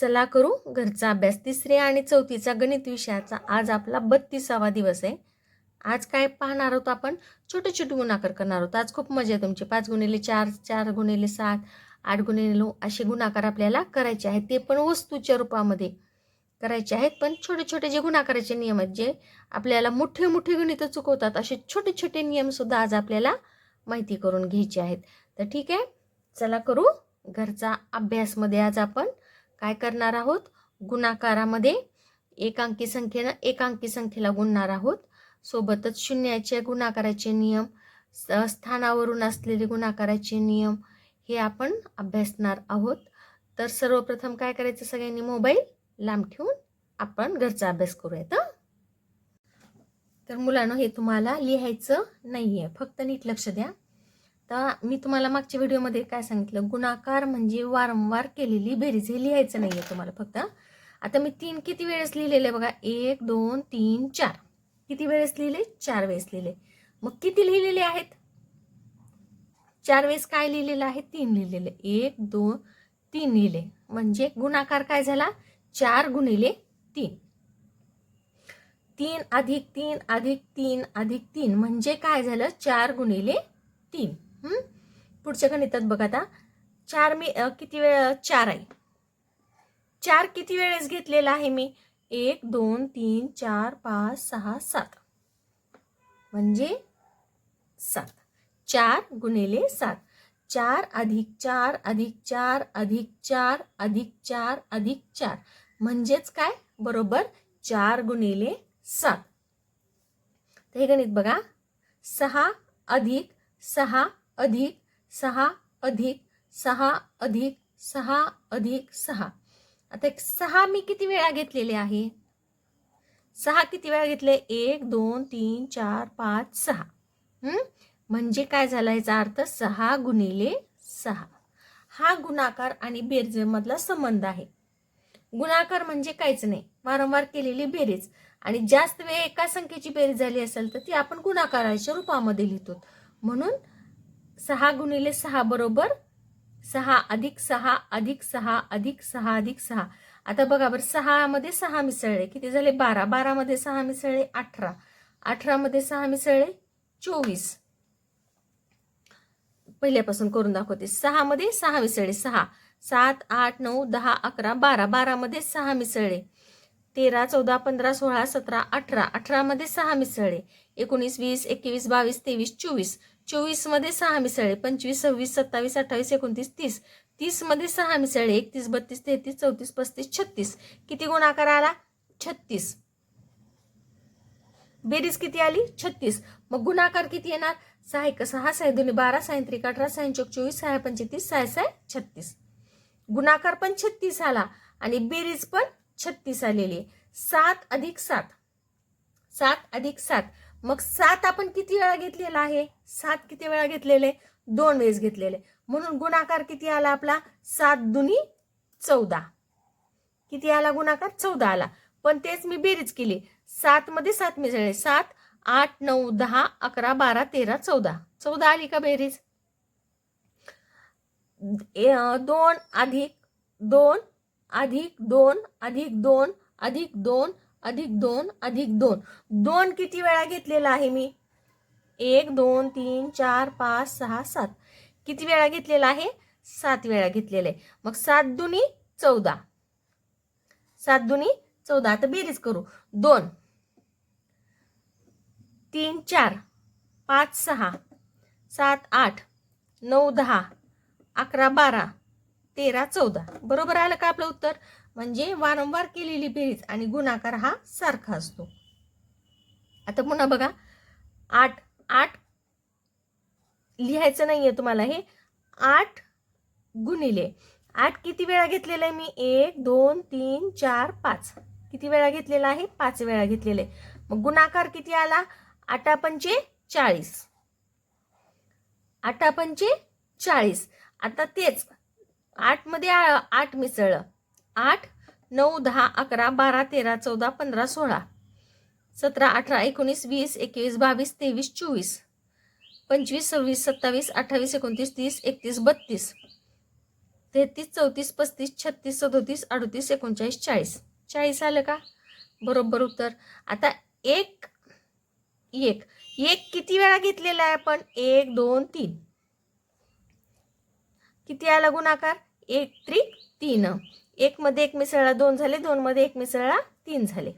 चला करू घरचा अभ्यास. तिसऱ्या आणि चौथीचा गणित विषयाचा आज आपला बत्तीसावा दिवस आहे. आज काय पाहणार आहोत आपण? छोटे छोटे गुणाकार करणार आहोत. आज खूप मजा आहे तुमची. पाच गुणिले चार चार गुणिले सात आठ गुणिले नऊ असे गुणाकार आपल्याला करायचे आहेत. ते पण वस्तूच्या रूपामध्ये करायचे आहेत. पण छोटे छोटे जे गुणाकाराचे नियम आहेत जे आपल्याला मोठे मोठे गणितं चुकवतात असे छोटे छोटे नियमसुद्धा आज आपल्याला माहिती करून घ्यायचे आहेत. तर ठीक आहे. चला करू घरचा अभ्यासमध्ये आज आपण काय करणार आहोत? गुणाकारामध्ये एकांकी संख्येनं एकांकी संख्येला गुणणार आहोत. सोबतच शून्याचे गुणाकाराचे नियम स्थानावरून असलेले गुणाकाराचे नियम हे आपण अभ्यासणार आहोत. तर सर्वप्रथम काय करायचं सगळ्यांनी? मोबाईल लांब ठेवून आपण घरचा अभ्यास करूयात तर मुलांनो हे तुम्हाला लिहायचं नाही आहे फक्त नीट लक्ष द्या. आता मी तुम्हाला मागच्या व्हिडिओमध्ये काय सांगितलं? गुणाकार म्हणजे वारंवार केलेली बेरीज. हे लिहायचं नाही आहे तुम्हाला फक्त. आता मी तीन किती वेळेस लिहिलेले आहे बघा? एक दोन तीन चार. किती वेळेस लिहिले? चार वेळेस लिहिले. मग किती लिहिलेले आहेत? चार वेळेस काय लिहिलेलं आहे? तीन लिहिलेले. एक दोन तीन लिहिले. म्हणजे गुणाकार काय झाला? चार गुणिले तीन. तीन अधिक तीन अधिक तीन अधिक तीन म्हणजे काय झालं? चार गुणिले तीन. पुढच्या गणितात बघा आता. चार मी किती वेळ चार आहे. चार किती वेळेस घेतलेला आहे मी? एक दोन तीन चार पाच सहा सात. म्हणजे सात. चार गुणिले सात. चार अधिक चार अधिक चार अधिक चार अधिक चार अधिक चार. म्हणजेच काय? बरोबर चार गुणिले सात. हे गणित बघा. सहा अधिक सहा अधिक सहा अधिक सहा अधिक सहा अधिक सहा. आता एक सहा मी किती वेळा घेतलेले आहे? सहा किती वेळा घेतले? एक दोन तीन चार पाच सहा. म्हणजे काय झाला याचा अर्थ सहा गुणिले सहा. हा गुणाकार आणि बेरजेमधला संबंध आहे. गुणाकार म्हणजे काहीच नाही. वारंवार केलेली बेरीज. आणि जास्त वेळ एका संख्येची बेरीज झाली असेल तर ती आपण गुणाकाराच्या रूपामध्ये लिहितो. म्हणून सहा गुणिले सहा बरोबर सहा अधिक सहा अधिक सहा अधिक सहा अधिक सहा. आता बघा बरं सहामध्ये सहा मिसळले किती झाले? बारा. बारामध्ये सहा मिसळले अठरा. अठरामध्ये सहा मिसळले चोवीस. पहिल्यापासून करून दाखवते. सहामध्ये सहा मिसळले सहा. सात आठ नऊ दहा अकरा बारा. बारामध्ये सहा मिसळले. तेरा चौदा पंधरा सोळा सतरा अठरा. अठरामध्ये सहा मिसळले. एकोणीस वीस एकवीस बावीस तेवीस चोवीस. चोवीसमध्ये सहा मिसळले पंचवीस सव्वीस सत्तावीस अठ्ठावीस एकोणतीस तीस. तीसमध्ये सहा मिसळले एकतीस बत्तीस तेहतीस चौतीस पस्तीस छत्तीस. किती गुणाकार आला? छत्तीस. बेरीज किती आली? छत्तीस. मग गुणाकार किती येणार? सहा एक सहा सहा दोन्ही बारा सहा त्रिक अठरा सहा चौक चोवीस सहा पंचेतीस सहा सहा छत्तीस. गुणाकार पण छत्तीस आला आणि बेरीज पण छत्तीस आलेली सात अधिक सात. सात अधिक सात. मग सात आपण किती वेळा घेतलेला आहे? सात किती वेळा घेतलेले? दोन वेळेस घेतलेले. म्हणून गुणाकार किती आला आपला? सात दुनी चौदा. किती आला गुणाकार? चौदा आला. पण तेच मी बेरीज केली. सात मध्ये सात मिसळले. सात आठ नऊ दहा अकरा बारा तेरा चौदा. चौदा आली का बेरीज? ए- दोन अधिक दोन अधिक दोन अधिक दोन अधिक दोन अधिक दोन अधिक दोन. दोन किती वेळा घेतलेला आहे मी? एक दोन तीन चार पाच सहा सात. किती वेळा घेतलेला आहे? सात वेळा घेतलेला आहे. मग सात दुनी चौदा. सात दुनी चौदा. आता बेरीज करू. दोन. तीन चार. पाच सहा. सात आठ. नऊ दहा. अकरा बारा. तेरा चौदा. बरोबर आलं का आपलं उत्तर? म्हणजे वारंवार केलेली बेरीज आणि गुणाकार हा सारखा असतो. आता पुन्हा बघा. आठ आठ लिहायचं नाहीये तुम्हाला हे. आठ गुणिले. आठ किती वेळा घेतलेलं आहे मी? एक दोन तीन चार पाच. किती वेळा घेतलेला आहे? पाच वेळा घेतलेले मग गुणाकार किती आला? आठा पंचे चाळीस. आठा पंचे चाळीस. आता तेच. आठमध्ये आठ मिसळलं. आठ नऊ दहा अकरा बारा तेरा चौदा पंधरा सोळा. सतरा अठरा एकोणीस वीस एकवीस बावीस तेवीस चोवीस. पंचवीस सव्वीस सत्तावीस अठ्ठावीस एकोणतीस तीस एकतीस बत्तीस. तेहतीस चौतीस पस्तीस छत्तीस सदोतीस अडतीस एकोणचाळीस चाळीस. चाळीस आलं का? बरोबर उत्तर. आता एक एक. एक किती वेळा घेतलेला आहे आपण? एक दोन तीन. किती आला गुणाकार? एक त्रिक तीन. एक मध्ये एक मिसळला दोन झाले दोन मध्ये एक मिसळला तीन झाले.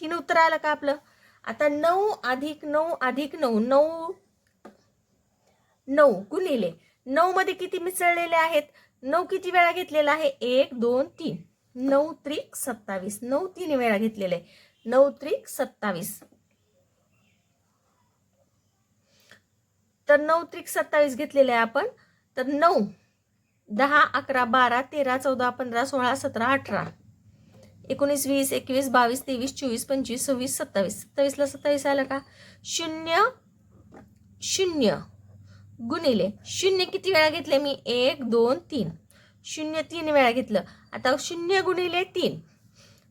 तीन उत्तर आलं का आपलं? आता नऊ अधिक नऊ अधिक नऊ नऊ नऊ गुणिले. नऊ मध्ये किती मिसळलेले आहेत? नऊ किती वेळा घेतलेला आहे? एक दोन तीन. नऊ त्रिक सत्तावीस. नऊ तीन वेळा घेतलेले. आहे नऊ त्रिक सत्तावीस. तर नऊ त्रिक सत्तावीस घेतलेले आहे आपण. तर नऊ दहा अकरा बारा तेरा चौदा पंधरा सोळा सतरा अठरा. एकोणीस वीस एकवीस बावीस तेवीस चोवीस पंचवीस सव्वीस सत्तावीस. सत्तावीसला सत्तावीस आलं का? शून्य शून्य गुणिले शून्य किती वेळा घेतले मी? एक दोन तीन. शून्य तीन वेळा घेतलं. आता शून्य गुणिले तीन.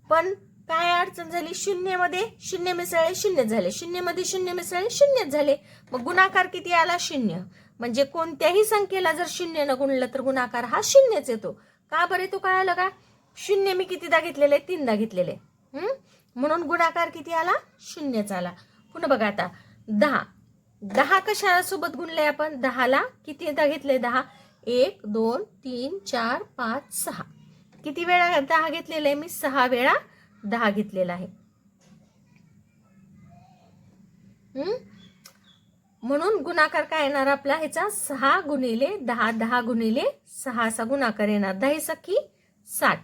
पण काय अडचण झाली? शून्यमध्ये शून्य मिसळले शून्य झाले. शून्यमध्ये शून्य मिसळले शून्यच झाले. मग गुणाकार किती आला? शून्य. म्हणजे कोणत्याही संख्येला जर शून्य न गुणलं तर गुणाकार हा शून्यच येतो. का बरे तो कळालं का? शून्य मी कितीदा घेतलेले तीनदा घेतलेले हम्म? म्हणून गुणाकार किती आला? शून्यच आला. पुन्हा बघा आता. दहा. दहा कशा सोबत गुणले आपण? दहाला कितीदा घेतले दहा? एक दोन तीन चार पाच सहा. किती वेळा दहा घेतलेले आहे मी? सहा वेळा दहा घेतलेला आहे. हम्म? म्हणून गुणाकार काय येणार आपला? ह्याचा सहा गुणिले दहा दहा गुणिले सहा असा गुणाकार येणार. दहा सखी साठ.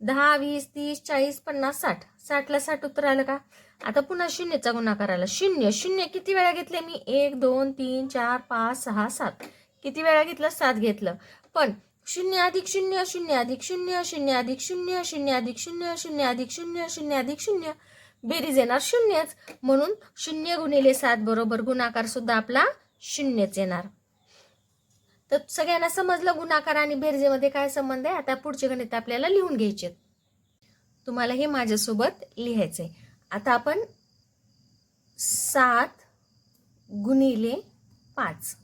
दहा वीस तीस चाळीस पन्नास साठ. साठला साठ उत्तर आलं का? आता पुन्हा शून्यचा गुणाकार आला. शून्य. शून्य किती वेळा घेतले मी? एक दोन तीन चार पाच सहा सात. किती वेळा घेतलं? सात घेतलं. पण शून्य अधिक शून्य शून्य अधिक शून्य शून्य अधिक शून्य शून्य अधिक शून्य शून्य अधिक शून्य शून्य अधिक शून्य बेरीज येणार शून्यच. म्हणून शून्य गुणिले सात बरोबर गुणाकार सुद्धा आपला शून्यच येणार. तर सगळ्यांना समजलं गुणाकार आणि बेरजेमध्ये काय संबंध आहे? आता पुढचे गणित आपल्याला लिहून घ्यायचे तुम्हाला हे माझ्यासोबत लिहायचंय. आता आपण सात गुणिले पाच.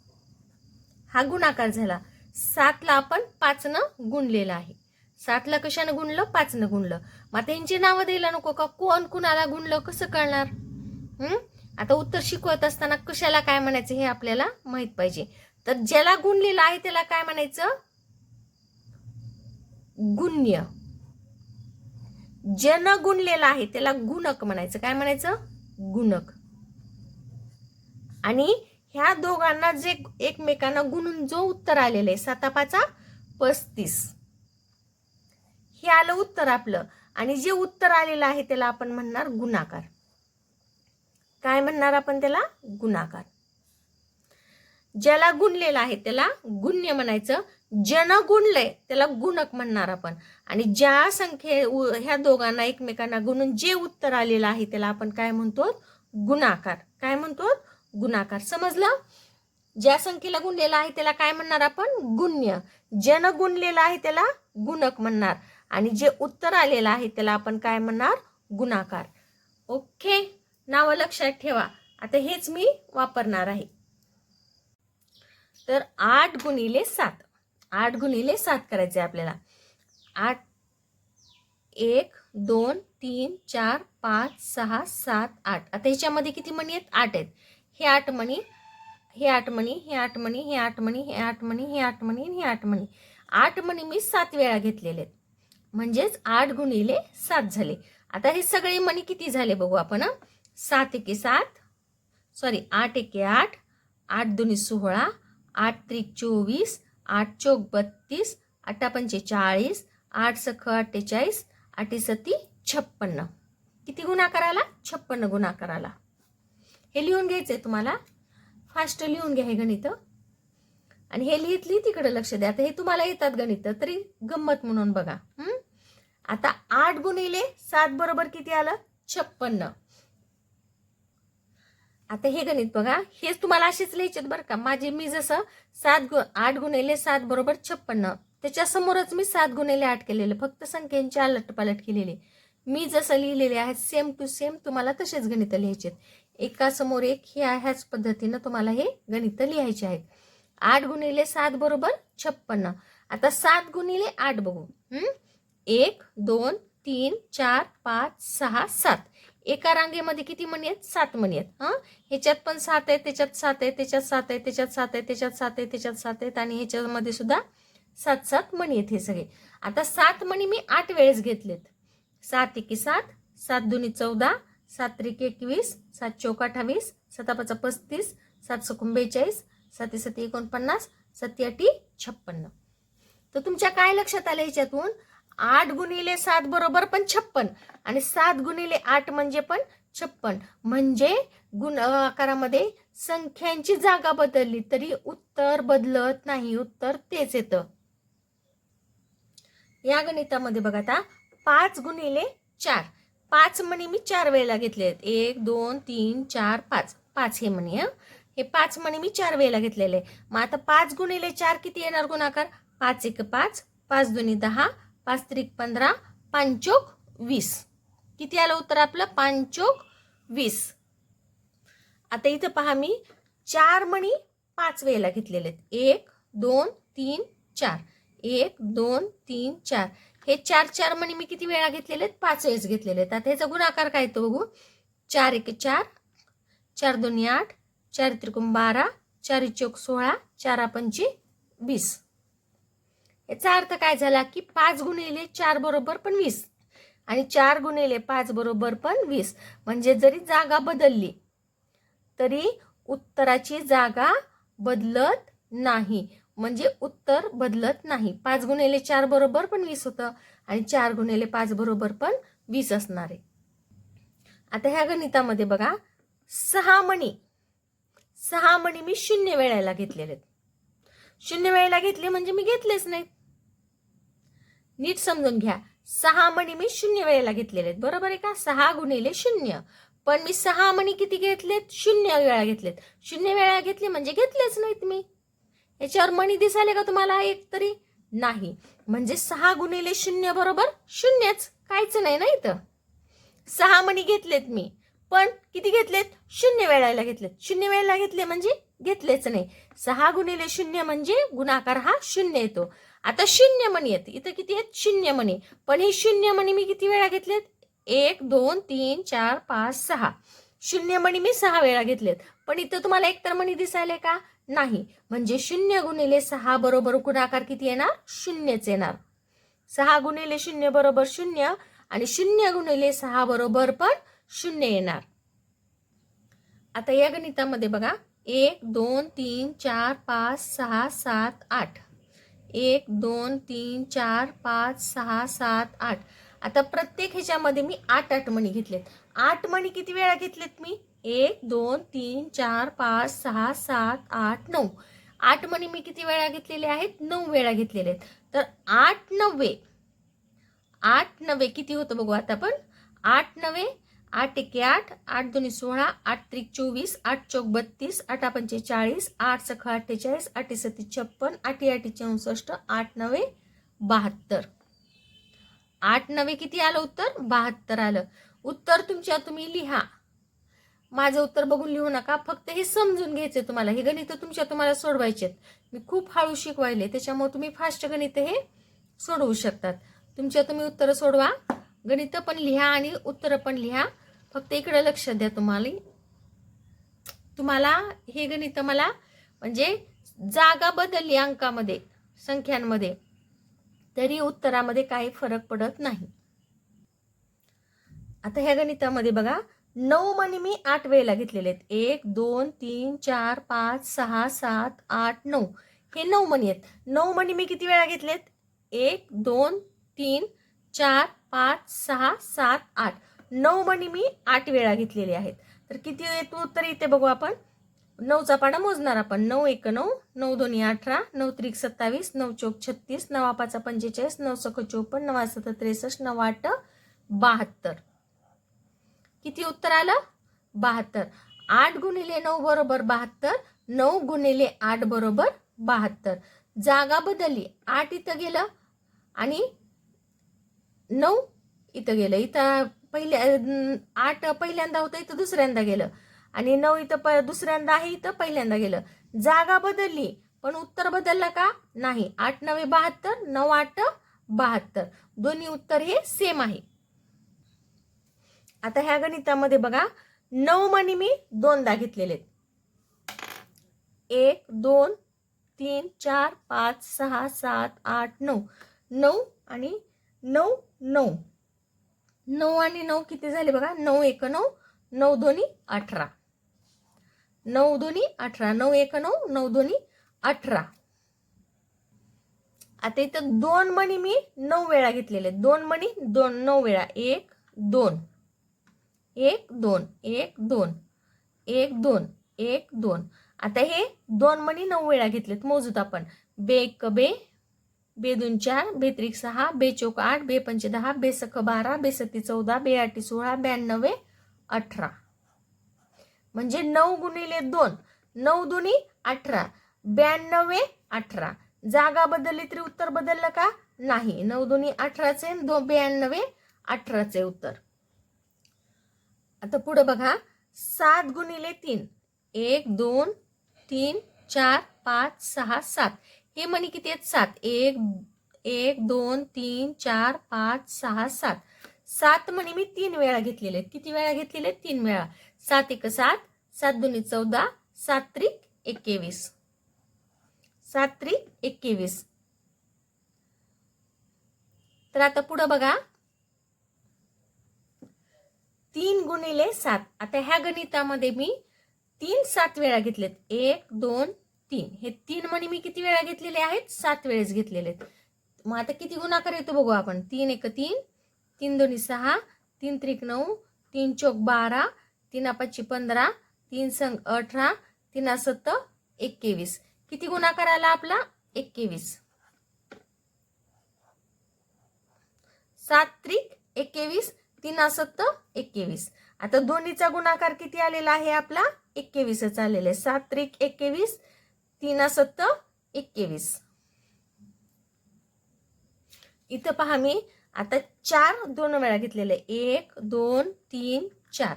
हा गुणाकार झाला. सातला आपण पाचनं गुणलेला आहे. सातला कशानं गुणलं? पाचनं गुणलं. मग आता यांची नावं द्यायला नको का? कोण कुणाला गुणलं? कसं कळणार? हम्म आता उत्तर शिकवत असताना कशाला काय म्हणायचं हे आपल्याला माहीत पाहिजे. तर ज्याला गुणलेलं आहे त्याला काय म्हणायचं? गुण्य. ज्यानं गुणलेलं आहे त्याला गुणक म्हणायचं. काय म्हणायचं? गुणक. आणि ह्या दोघांना जे एकमेकांना गुणून जो उत्तर आलेलं आहे सातापाचा पस्तीस. हे आलं उत्तर आपलं. आणि जे उत्तर आलेलं आहे त्याला आपण म्हणणार गुणाकार. काय म्हणणार आपण त्याला? गुणाकार. ज्याला गुणलेलं आहे त्याला गुण्य म्हणायचं. जन गुणलंय त्याला गुणक म्हणणार आपण. आणि ज्या संख्ये ह्या दोघांना एकमेकांना गुणून जे उत्तर आलेलं आहे त्याला आपण काय म्हणतो? गुणाकार. काय म्हणतो? गुणाकार. समजलं? ज्या संख्येला गुणलेला आहे त्याला काय म्हणणार आपण? गुण्य. जन गुणलेलं आहे त्याला गुणक म्हणणार. आणि जे उत्तर आलेलं आहे त्याला आपण काय म्हणणार? गुणाकार. ओके? नावं लक्षात ठेवा. आता हेच मी वापरणार आहे. तर आठ गुणिले सात. आठ गुणिले सात करायचे आपल्याला. आठ एक दोन तीन चार पाच सहा सात आठ. आता ह्याच्यामध्ये किती मणी आहेत? आठ आहेत. हे आठ मणी हे आठ मणी हे आठ मणी हे आठ मणी हे आठ मणी हे आठ मणी हे आठ मणी. आठ मणी मी सात वेळा घेतलेले आहेत. म्हणजेच आठ गुणिले सात झाले. आता हे सगळे मणी किती झाले बघू आपण सात एके सात सॉरी आठ एके आठ आठ दोन्ही सोळा आठ त्रिक चोवीस आठ चौक बत्तीस आठा पंचे चाळीस आठ सख अठ्ठेचाळीस आठी सती छप्पन्न. किती गुणाकार आला छप्पन्न गुणाकार आला हे लिहून घ्यायचं आहे तुम्हाला. फास्ट लिहून घ्या हे गणित. आणि हे लिहित लिहित तिकडे लक्ष द्या. आता हे तुम्हाला येतात गणित तरी गंमत म्हणून बघा. आता आठ गुणिले सात बरोबर किती आलं? छप्पन्न. आता हे गणित बघा. हेच तुम्हाला असेच लिहायचे बरं का. माझे मी जसं सात गु आठ गुणिले सात बरोबर छप्पन्न त्याच्यासमोरच मी सात गुणिले आठ केलेले फक्त संख्येची अलटपालट केलेले. मी जसं लिहिलेले आहेत सेम टू सेम तुम्हाला तसेच गणित लिहायचे एका समोर एक हे ह्याच पद्धतीनं तुम्हाला हे गणित लिहायचे आहेत. आठ गुणिले सात बरोबर छप्पन्न. आता सात गुणिले आठ बघू. एक दोन तीन चार पाच सहा सात. एका रांगेमध्ये किती मणी आहेत? सात मणी आहेत. हां? ह्याच्यात पण सात आहे त्याच्यात सात आहे त्याच्यात सात आहे त्याच्यात सात आहे त्याच्यात सात आहे त्याच्यात सात आहेत आणि ह्याच्यामध्ये सुद्धा सात सात मणी आहेत हे सगळे. आता सात मणी मी आठ वेळेस घेतलेत. सात एकी सात सात दुनी चौदा सात त्रिक एकवीस सात चौक अठ्ठावीस सतापाचा पस्तीस सात सकुम बेचाळीस सती सती एकोणपन्नास सती अटी छप्पन्न. तर तुमच्या काय लक्षात आलं याच्यातून? आठ गुणिले सात बरोबर पण छप्पन आणि सात गुणिले आठ म्हणजे पण छप्पन. म्हणजे गुण आकारामध्ये संख्यांची जागा बदलली तरी उत्तर बदलत नाही उत्तर तेच येतं. या गणितामध्ये बघा आता पाच गुणिले चार. पाच म्हणी मी चार वेळेला घेतले आहेत एक दोन तीन चार पाच. पाच हे म्हणी हे पाच मणी मी चार वेळेला घेतलेले. आहे. मग आता पाच गुणिले चार किती येणार गुणाकार? पाच एक पाच पाच दोन्ही दहा पाच त्रिक पंधरा पांचोक वीस. किती आलं उत्तर आपलं? पांचोक वीस. आता इथं पहा मी चार मणी पाच वेळेला घेतलेले आहेत. एक दोन तीन चार. एक दोन तीन चार. हे चार चार मणी मी किती वेळा घेतलेले आहेत? पाच वेळेस घेतलेले आहेत. आता ह्याचा गुणाकार काय तो बघू? चार एक चार चार दोन्ही आठ चार त्रिकोण बारा चार चौक सोळा चारा पंची वीस. याचा अर्थ काय झाला की पाच गुणिले चार बरोबर पण वीस आणि चार गुणिले पाच बरोबर पण वीस. म्हणजे जरी जागा बदलली तरी उत्तराची जागा बदलत नाही. म्हणजे उत्तर बदलत नाही. पाच गुणिले चार बरोबर पण वीस होतं आणि चार गुणिले पाच बरोबर पण वीस असणार आहे. आता ह्या गणितामध्ये बघा सहा मणी सहा मणी मी शून्य वेळेला घेतलेले आहेत. शून्य वेळेला घेतले म्हणजे मी घेतलेच नाहीत. नीट समजून घ्या. सहा मणी मी शून्य वेळेला घेतलेले आहेत. बरोबर आहे का? सहा गुणिले शून्य. पण मी सहा मणी किती घेतलेत? शून्य वेळा घेतलेत. शून्य वेळा घेतले म्हणजे घेतलेच नाहीत मी. याच्यावर मणी दिसाले का तुम्हाला एक तरी? नाही. म्हणजे सहा गुणिले शून्य बरोबर शून्यच. कायच नाही ना इथं. सहा मणी घेतलेत मी. पण किती घेतलेत? शून्य वेळाला घेतलेत. शून्य वेळेला घेतले म्हणजे घेतलेच नाही. सहा गुणिले शून्य म्हणजे गुणाकार हा शून्य येतो. आता शून्य मणी येते इथं किती आहेत? शून्य मणी. पण हे शून्य मणी मी किती वेळा घेतलेत? एक दोन तीन चार पाच सहा. शून्य मणी मी सहा वेळा घेतलेत. पण इथं तुम्हाला एकतर मणी दिसायले का? नाही. म्हणजे शून्य गुणिले सहा बरोबर गुणाकार किती येणार? शून्यच येणार. सहा गुणिले शून्य बरोबर शून्य आणि शून्य गुणिले सहा बरोबर पण शून्य येणार. आता या गणितामध्ये बघा एक दोन तीन चार पाच सहा सात आठ. एक दोन तीन चार पाच सहा सात आठ. आता प्रत्येक ह्याच्यामध्ये मी आठ आठ मणी घेतलेत. आठ मणी किती वेळा घेतलेत मी? एक दोन तीन चार पाच सहा सात आठ नऊ. आठ मणी मी किती वेळा घेतलेले आहेत? नऊ वेळा घेतलेले आहेत. तर आठ नव्वे आठ नव्वे किती होतं बघू आता आपण? आठ नव्वे आठ एके आठ आठ दोन्ही सोळा आठ त्रिक चोवीस आठ चौक बत्तीस आठा पंचेचाळीस आठ सखा अठ्ठेचाळीस आठी सती छप्पन आठी आठी चौसष्ट आठ नवे बहात्तर. आठ नवे किती आलं उत्तर? बहात्तर आलं. उत्तर तुमच्या तुम्ही लिहा. माझं उत्तर बघून लिहू नका फक्त हे समजून घ्यायचे तुम्हाला. हे गणित तुमच्या तुम्हाला सोडवायचे मी खूप हळू शिकवायले त्याच्यामुळे तुम्ही फास्ट गणित हे सोडवू शकतात. तुमच्या तुम्ही उत्तरं सोडवा. गणित पण लिहा आणि उत्तरं पण लिहा. फक्त इकडं लक्ष द्या तुम्हाला. तुम्हाला हे गणित मला म्हणजे जागा बदलली अंकामध्ये संख्यांमध्ये. तरी उत्तरामध्ये काही फरक पडत नाही. आता ह्या गणितामध्ये बघा नऊ मणी मी आठ वेळेला घेतलेले आहेत. एक दोन तीन चार पाच सहा सात आठ नऊ. हे नऊ मणी आहेत. नऊ मणी मी किती वेळा घेतलेत? एक दोन तीन चार पाच सहा सात आठ. नऊ मणी मी आठ वेळा घेतलेले आहेत. तर किती येतो उत्तर इथे बघू आपण? नऊचा पाडा मोजणार आपण. नऊ एक नऊ नऊ दोन्ही अठरा नऊ त्रिक सत्तावीस नऊ चौक छत्तीस नवा पाचा पंचेचाळीस नऊ सख चोपन्न नवा सत त्रेसष्ट नऊ आठ बहात्तर. किती उत्तर आलं? बहात्तर. आठ गुणिले नऊ बरोबर बहात्तर नऊ गुणिले आठ बरोबर बहात्तर. जागा बदलली. आठ इथं गेलं आणि नऊ इथं गेलं. इथं पहिल्या आठ पहिल्यांदा होतं इथं दुसऱ्यांदा गेलं. आणि नऊ इथं प दुसऱ्यांदा आहे इथं पहिल्यांदा गेलं. जागा बदलली पण उत्तर बदललं का? नाही. आठ नवे बहात्तर नऊ आठ बहात्तर. दोन्ही उत्तर हे सेम आहे. आता ह्या गणितामध्ये बघा नऊ मणी मी दोनदा घेतलेले आहेत. एक दोन तीन चार पाच सहा सात आठ नऊ. नऊ आणि नऊ नऊ. नऊ आणि नऊ किती झाले बघा? नऊ एक नऊ नऊ दोन्ही अठरा. नऊ दोन्ही अठरा नऊ एक नऊ नऊ दोन्ही अठरा. आता इथं दोन मणी मी नऊ वेळा घेतलेले. आहेत. दोन मणी दोन नऊ वेळा. एक दोन. एक दोन. एक दोन. एक दोन. एक दोन. आता हे दोन मणी नऊ वेळा घेतलेत. मोजूत आपण. बे एक बे बेदून चार बेत्रिक सहा बेचोक आठ बेपंच दहा बेसख बारा बेसती चौदा बेआटी सोळा ब्याण्णवे अठरा. म्हणजे नऊ गुणिले दोन नऊ दुनी अठरा ब्याण्णवे अठरा. जागा बदलली तरी उत्तर बदललं का? नाही. नऊ दुनी अठराचे दो ब्याण्णवे अठराचे उत्तर. आता पुढे बघा. सात गुणिले तीन. एक दोन तीन चार पाच सहा सात. हे म्हणे किती आहेत? सात. एक एक दोन तीन चार पाच सहा सात. सात म्हणी मी तीन वेळा घेतलेले आहेत. किती वेळा घेतलेले आहेत? तीन वेळा. सात एक सात सात दोन्ही चौदा सात त्रिक एकवीस. सात त्रिक एकवीस. तर आता पुढं बघा. तीन गुणिले सात. आता ह्या गणितामध्ये मी तीन सात वेळा घेतलेत. एक दोन तीन. हे तीन मणी मी किती वेळा घेतलेले आहेत? सात वेळेस घेतलेले आहेत. मग आता किती गुणाकार येतो बघू आपण. तीन एक तीन तीन दोन्ही सहा तीन त्रिक नऊ तीन चौक बारा तीन पाचशे पंधरा तीन संग अठरा तीन सत्त एकवीस. किती गुणाकार आला आपला? एकवीस. सात त्रिक एकवीस तीन सत्त एकवीस. आता दोन्हीचा गुणाकार किती आलेला आहे आपला? एकवीसच आलेला आहे. सात त्रिक एकवीस तीन सत्त एकवीस. इथं पहा मी आता चार दोन वेळा घेतलेले आहे. एक दोन तीन चार.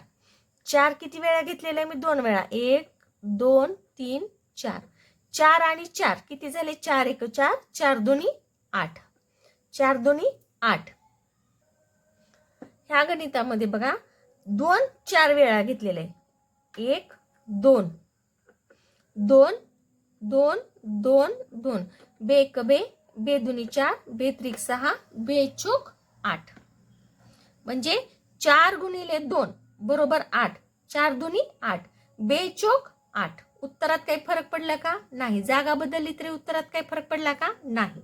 चार किती वेळा घेतलेले आहे मी? दोन वेळा. एक दोन तीन चार. चार आणि चार किती झाले? चार एक चार. चार दोन्ही आठ. चार दोन्ही आठ. ह्या गणितामध्ये बघा दोन चार वेळा घेतलेले आहे. एक दोन. दोन दोन दोन दोन. बे बे. बेदुनी चार बे त्रिक सहा बे चोक आठ. म्हणजे चार गुणिले दोन बरोबर आठ. चार दुनी आठ. बे चोक आठ. उत्तरात काही फरक पडला का? नाही. जागा बदलली तरी उत्तरात काही फरक पडला का? नाही.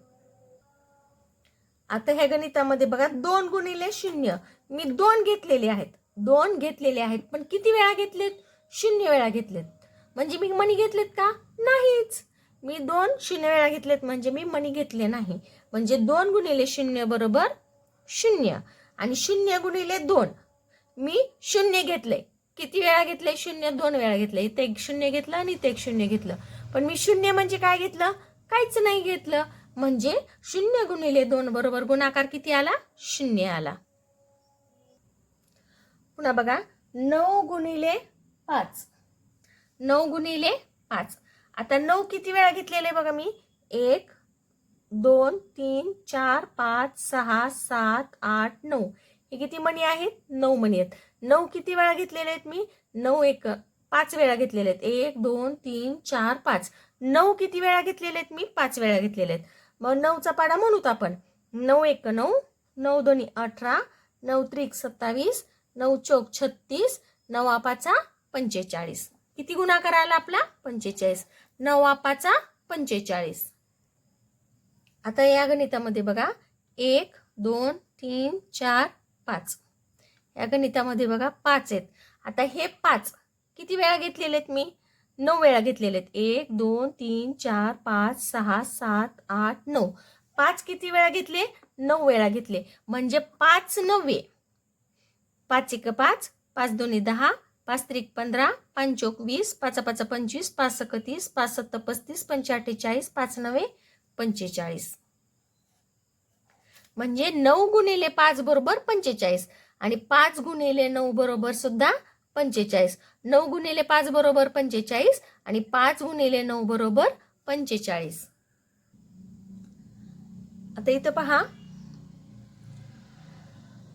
आता ह्या गणितामध्ये बघा दोन गुणिले शून्य. मी दोन घेतलेले आहेत. दोन घेतलेले आहेत पण किती वेळा घेतलेत? शून्य वेळा घेतलेत. म्हणजे मी मनी घेतलेत का? नाहीच. मी दोन शून्य वेळा घेतलेत म्हणजे मी मनी घेतले नाही. म्हणजे दोन गुणिले शून्य बरोबर शून्य. आणि शून्य गुणिले दोन. मी शून्य घेतले. किती वेळा घेतले? शून्य दोन वेळा घेतले. इथे एक शून्य घेतलं आणि इथे एक शून्य घेतलं. पण मी शून्य म्हणजे काय घेतलं? काहीच नाही घेतलं. म्हणजे शून्य गुणिले दोन बरोबर गुणाकार किती आला? शून्य आला. पुन्हा बघा. नऊ गुणिले पाच. नऊ गुणिले पाच. आता नऊ किती वेळा घेतलेले बघा मी? एक दोन तीन चार पाच सहा सात आठ नऊ. हे किती मणी आहेत? नऊ मणी आहेत. नऊ किती वेळा घेतलेले आहेत मी? नऊ एक पाच वेळा घेतलेले आहेत. एक दोन तीन चार पाच. नऊ किती वेळा घेतलेले आहेत मी? पाच वेळा घेतलेले आहेत. मग नऊचा पाडा म्हणूत आपण. नऊ एक नऊ नऊ दोन्ही अठरा नऊ त्रिक सत्तावीस नऊ चौक छत्तीस नऊ पाचा पंचेचाळीस. किती गुणाकार आला आपला? पंचेचाळीस. नवा पाचा पंचेचाळीस. आता या गणितामध्ये बघा. एक दोन तीन चार पाच. या गणितामध्ये बघा पाच आहेत. आता हे पाच किती वेळा घेतलेले आहेत मी? नऊ वेळा घेतलेले आहेत. एक दोन तीन चार पाच सहा सात आठ नऊ. पाच किती वेळा घेतले? नऊ वेळा घेतले. म्हणजे पाच नव्वे पाच एक पाच पाच दोन्ही दहा पाच त्रिक पंधरा पाच वीस पाच पाच पंचवीस पाच सक तीस पाच सत्त पस्तीस पंचे अठ्ठेचाळीस पाच नवे पंचेचाळीस. म्हणजे नऊ गुणिले पाच बरोबर पंचेचाळीस आणि पाच गुणिले नऊ बरोबर सुद्धा पंचेचाळीस. नऊ गुणिले पाच बरोबर पंचेचाळीस आणि पाच गुणिले नऊ बरोबर पंचेचाळीस. आता इथं पहा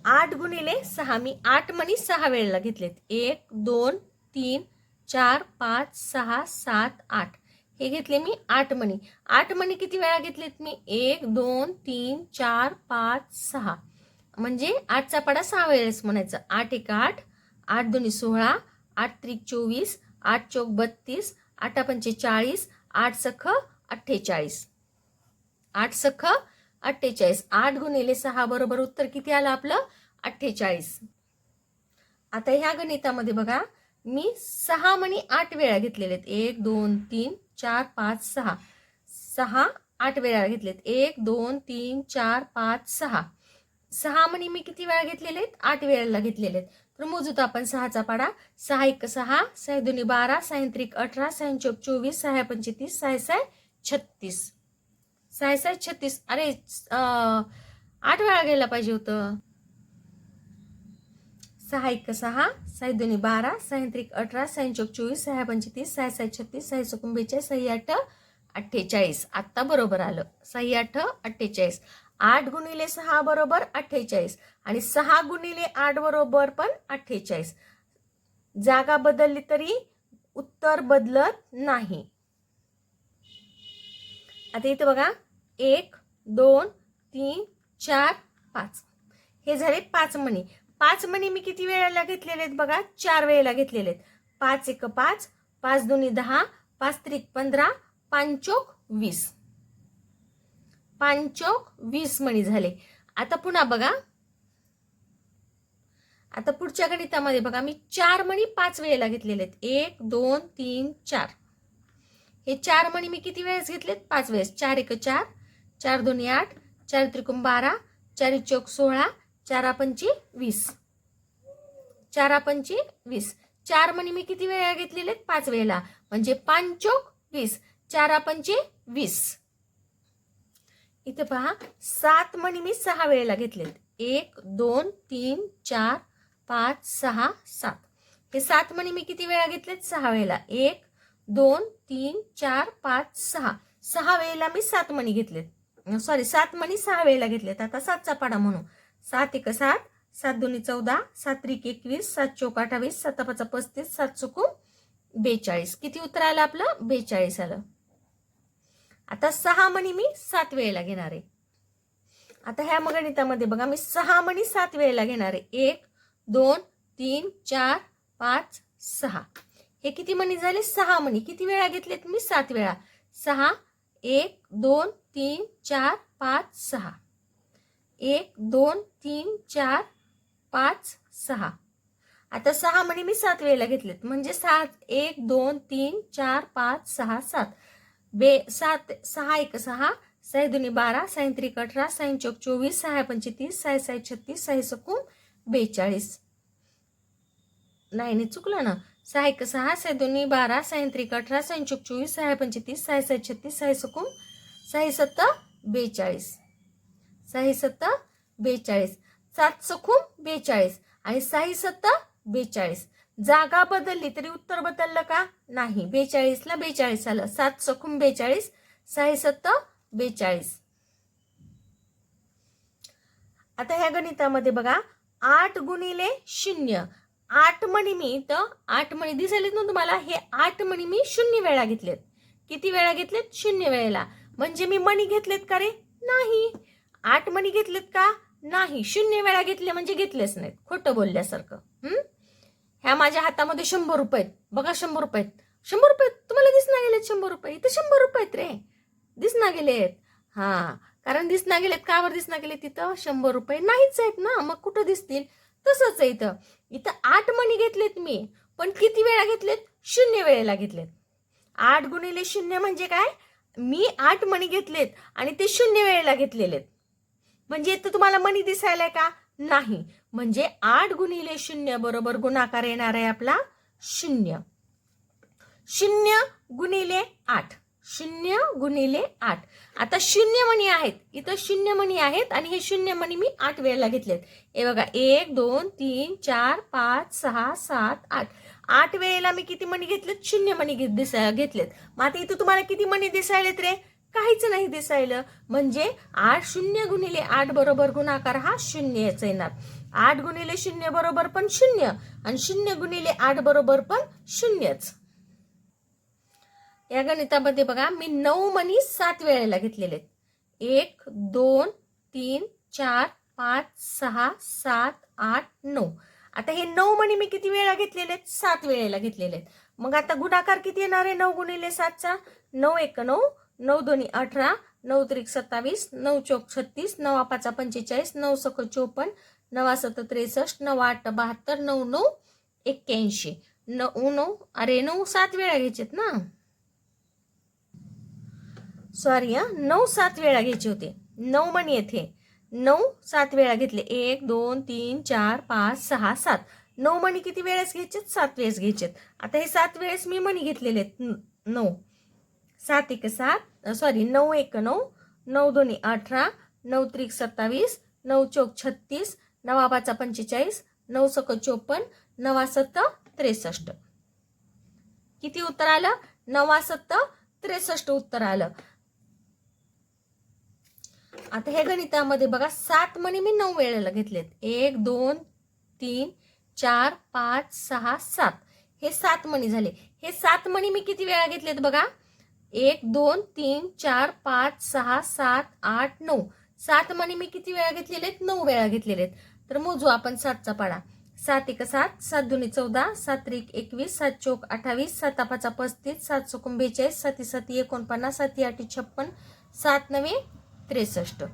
आठ गुणिले सहा. मी आठ मणी सहा वेळेला घेतलेत. एक दोन तीन चार पाच सहा सात आठ. हे घेतले मी आठ मणी आठ मणी किती वेळा घेतलेत मी? एक दोन तीन चार पाच सहा. म्हणजे आठचा पाडा सहा वेळेस म्हणायचं. आठ एक आठ आठ दोन्ही सोळा आठ त्रिक चोवीस आठ चौक बत्तीस आठा पंचेचाळीस आठ सख अठ्ठेचाळीस. आठ सख अठ्ठेचाळीस. आठ गुणिले सहा बरोबर उत्तर किती आलं आपलं? अठ्ठेचाळीस. आता ह्या गणितामध्ये बघा मी सहा मणी आठ वेळा घेतलेले आहेत एक दोन तीन चार पाच सहा. सहा आठ वेळा घेतलेत. एक दोन तीन चार पाच सहा. सहा मणी मी किती वेळा घेतलेले आहेत आठ वेळेला घेतलेले आहेत तर मोजूत आपण सहाचा पाडा. सहा एक सहा सहा दोन्ही बारा सहा त्रिक अठरा सहा चोवीस सहा पंचेतीस सहा सहा छत्तीस. सहा छत्तीस. अरे आठ वेळा घ्यायला पाहिजे होतं. सहा एक सहा सहा दोन्ही बारा सहात्रिक अठरा सहा चोवीस सहा पंचतीस सहा सहा छत्तीस सहा चौकून बेचाळीस सही आठ अठ्ठेचाळीस. आत्ता बरोबर आलं. सही आठ अठ्ठेचाळीस. आठ गुणिले सहा बरोबर अठ्ठेचाळीस. आणि सहा गुणिले आठ बरोबर पण अठ्ठेचाळीस. जागा बदलली तरी उत्तर बदलत नाही. आता इथं बघा एक दोन तीन चार पाच. हे झाले पाच मणी. पाच मणी मी किती वेळेला घेतलेले आहेत बघा? चार वेळेला घेतलेले आहेत. पाच एक पाच पाच दोन्ही दहा पाच त्रिक पंधरा पाचोक वीस. पाचोक वीस मणी झाले. आता पुन्हा बघा. आता पुढच्या गणितामध्ये बघा मी चार मणी पाच वेळेला घेतलेले आहेत. एक दोन तीन चार. हे चार मणी मी किती वेळेस घेतलेत? पाच वेळेस. चार एक चार चार दोन्ही आठ चार त्रिकोण बारा चार चौक सोळा चारा पंची वीस. चारा पंची वीस. चार मणी मी किती वेळा घेतलेले आहेत पाच वेळेला. म्हणजे पांचोक वीस चारा पंचे वीस. इथे पहा सात मणी मी सहा वेळेला घेतलेत. एक दोन तीन चार पाच सहा सात. हे सात मणी मी किती वेळा घेतलेत? सहा वेळेला. एक दोन तीन चार पाच सहा. सहा वेळेला मी सात मणी घेतलेत. सॉरी सात मणी सहा वेळेला घेतलेत. आता सातचा पाडा म्हणू. सात एक सात सात दोन्ही चौदा सात त्रिक एकवीस सात चौक अठ्ठावीस सात पाच पस्तीस सात चुकू बेचाळीस. किती उत्तर आलं आपलं? बेचाळीस आलं. आता सहा मणी मी सात वेळेला घेणार आहे. आता ह्या गणितामध्ये बघा मी सहा मणी सात वेळेला घेणार आहे. एक दोन तीन चार पाच सहा. हे किती मणी झाले? सहा मणी किती वेळा घेतलेत मी? सात वेळा. सहा एक दोन तीन चार पाच सहा. एक दोन तीन चार पाच सहा. आता सहा मणी मी सात वेळेला घेतलेत. म्हणजे सात एक दोन तीन चार पाच सहा सात. बे सात सहा एक सहा साई दुनी बारा साई त्रिक अठरा साई चौक चोवीस सहा पंचेतीस साई छत्तीस साई सकून बेचाळीस. नाही नाही चुकलं ना? सहा एक सहा साई दोन्ही बारा साई त्रिक अठरा साई चुक चोवीस सहा पंचे सहा साई छत्तीस सहा सकुम सहा सत्ता बेचाळीस. सहा सत्ता बेचाळीस. सात सखून बेचाळीस आणि सहा सत्ता बेचाळीस. जागा बदलली तरी उत्तर बदललं का? नाही. बेचाळीसला बेचाळीस आलं. सात सखून बेचाळीस सहा सत्ता बेचाळीस. आता ह्या गणितामध्ये बघा आठ गुणिले शून्य. आठ मणी मी इथं आठ मणी दिसायलेत ना तुम्हाला हे आठ मणी मी शून्य वेळा घेतलेत. किती वेळा घेतलेत? शून्य वेळेला. म्हणजे मी मणी घेतलेत का रे? नाही. आठ मणी घेतलेत का? नाही. शून्य वेळा घेतले म्हणजे घेतलेच नाहीत. खोटं बोलल्यासारखं. हम्म ह्या माझ्या हातामध्ये शंभर रुपये आहेत. बघा शंभर रुपये आहेत. शंभर रुपये आहेत. तुम्हाला दिसना गेलेत शंभर रुपये. इथं शंभर रुपये आहेत रे. दिसना गेलेत. हा. कारण दिसना गेलेत. का दिसना गेलेत तिथं शंभर रुपये नाहीच आहेत ना. मग कुठं दिसतील? तसंच आहे इथं. इथं आठ मणी घेतलेत मी. पण किती वेळा घेतलेत? शून्य वेळेला घेतलेत. आठ गुणिले शून्य म्हणजे काय? मी आठ मणी घेतलेत आणि ते शून्य वेळेला घेतलेले आहेत म्हणजे इथं तुम्हाला मणी दिसायलाय का? नाही. म्हणजे आठ गुणिले शून्य बरोबर गुणाकार येणार आहे आपला शून्य. शून्य गुणिले आठ. शून्य गुणिले आठ. आता शून्य मणी आहेत. इथं शून्य मणी आहेत आणि हे शून्य मणी मी आठ वेळेला घेतलेत. हे बघा एक दोन तीन चार पाच सहा सात आठ. आठ वेळेला मी किती मणी घेतलेत? शून्य मणी घेत दिसा घेतलेत. मग आता इथं तुम्हाला किती मणी दिसायलेत रे? काहीच नाही दिसायलं. म्हणजे आठ शून्य गुणिले आठ बरोबर गुणाकार हा शून्यच येणार. आठ गुणिले शून्य बरोबर पण शून्य. आणि शून्य गुणिले आठ बरोबर पण शून्यच. या गणितामध्ये बघा मी नऊ मणी सात वेळेला घेतलेले आहेत. एक दोन तीन चार पाच सहा सात आठ नऊ. आता हे नऊ मणी मी किती वेळा घेतलेले आहेत? सात वेळेला घेतलेले आहेत. मग आता गुणाकार किती येणार आहे? नऊ गुणिले सातचा? नऊ एक नऊ नऊ दोन्ही अठरा नऊ त्रिक सत्तावीस नऊ चौक छत्तीस नऊ पाचा पंचेचाळीस नऊ सक चोपन्न नवा सत त्रेसष्ट नऊ आठ बहात्तर नऊ नऊ एक्क्याऐंशी. नऊ नऊ अरे नऊ सात वेळा घ्यायचेत ना? सॉरी हा. नऊ सात वेळा घ्यायचे होते. नऊ मणी येथे. नऊ सात वेळा घेतले. एक दोन तीन चार पाच सहा सात. नऊ मणी किती वेळेस घ्यायचेत? सात वेळेस घ्यायचेत. आता हे सात वेळेस मी मणी घेतलेले आहेत. नऊ. सात एक सात सॉरी नऊ एक नऊ नऊ दोन्ही अठरा नऊ त्रिक सत्तावीस नऊ चौक छत्तीस नवा पाचा पंचेचाळीस नऊ सक चोपन्न नवा सत्त त्रेसष्ट. किती उत्तर आलं? नवा सत्त त्रेसष्ट उत्तर आलं. आता हे गणितामध्ये बघा सात मणी मी नऊ वेळेला घेतलेत. एक दोन तीन चार पाच सहा सात. हे सात मणी झाले. हे सात मणी मी किती वेळा घेतलेत बघा? एक दोन तीन चार पाच सहा सात आठ नऊ. सात मणी मी किती वेळा घेतलेले आहेत नऊ वेळा घेतलेले आहेत तर मोजू आपण सातचा पाडा. सात एक सात सात दोन्ही चौदा सात त्रिक एकवीस सात चौक अठ्ठावीस सात पाचा पस्तीस सात चौकून बेचाळीस साती साती एकोणपन्नास साती आठी छप्पन सात नवे त्रेसष्ट.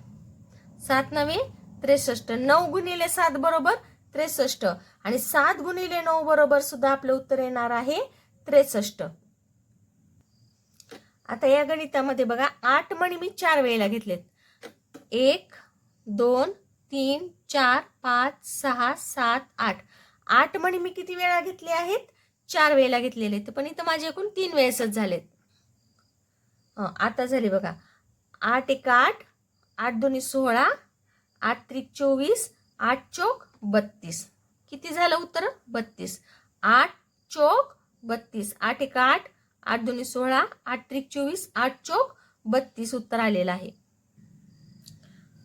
सात नवे त्रेसष्ट. नऊ गुणिले सात बरोबर त्रेसष्ट. आणि सात गुणिले नऊ बरोबर सुद्धा आपलं उत्तर येणार आहे त्रेसष्ट. आता या गणितामध्ये बघा आठ मणी मी चार वेळेला घेतलेत. एक दोन तीन चार पाच सहा सात आठ. आठ मणी मी किती वेळा घेतले आहेत? चार वेळेला घेतलेले आहेत. पण इथं माझे एकूण तीन वेळेसच झालेत. आता झाले बघा. आठ एक आठ आठ दोन्ही सोळा आठ त्रिक चोवीस आठ चोक बत्तीस. किती झालं उत्तर? बत्तीस. आठ चोक बत्तीस. आठ एक आठ आठ दोन्ही सोळा आठ त्रिक चोवीस आठ चोक बत्तीस उत्तर आलेलं आहे.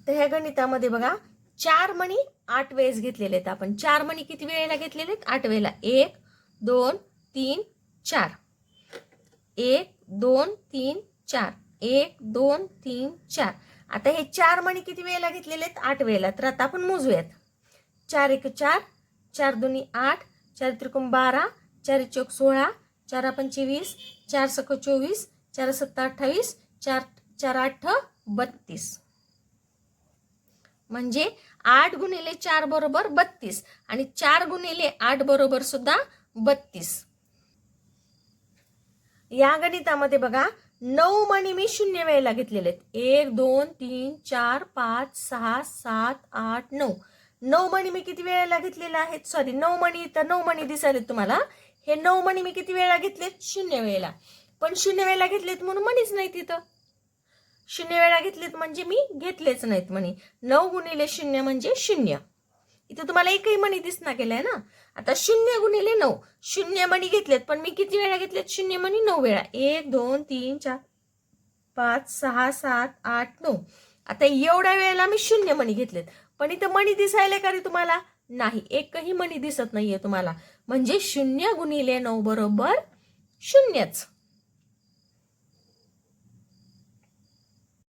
तर ह्या गणितामध्ये बघा चार मणी आठ वेळेस घेतलेले आहेत आपण. चार मणी किती वेळेला घेतलेले आहेत? आठ वेळेला. एक दोन तीन चार. एक दोन तीन चार. एक दोन तीन चार. आता हे चार मणी किती वेळेला घेतलेले आहेत? आठ वेळेला. तर आता आपण मोजूयात. चार एक चार चार दोन्ही आठ चार त्रिकोण बारा चार चौक सोळा चार पंचवीस चार सक चोवीस चार सत्ता अठ्ठावीस चार चार आठ बत्तीस. म्हणजे आठ गुणिले चार बरोबर बत्तीस आणि चार गुणिले आठ बरोबर सुद्धा बत्तीस. या गणितामध्ये बघा नऊ मणी मी शून्य वेळेला घेतलेले आहेत. एक दोन तीन चार पाच सहा सात आठ नऊ. नऊ मणी मी किती वेळेला घेतलेले आहेत? सॉरी नऊ मणी तर नऊ मणी दिसायले तुम्हाला. हे नऊ मणी मी किती वेळेला घेतलेत? शून्य वेळेला. पण शून्य वेळेला घेतलेत म्हणून मणीच नाही तिथं शून्य वेळा घेतलेत म्हणजे मी घेतलेच नाहीत म्हणे. नऊ गुणिले शून्य म्हणजे शून्य. इथं तुम्हाला एकही मणी दिसना गेलाय ना? आता शून्य गुणिले नऊ. शून्य मणी घेतलेत पण मी किती वेळा घेतलेत? शून्य मणी नऊ वेळा. एक दोन तीन चार पाच सहा सात आठ नऊ. आता एवढ्या वेळेला मी शून्य मणी घेतलेत. पण इथं मणी दिसायला का रे तुम्हाला? नाही एकही मणी दिसत नाहीये तुम्हाला. म्हणजे शून्य गुणिले नऊ बरोबर शून्यच.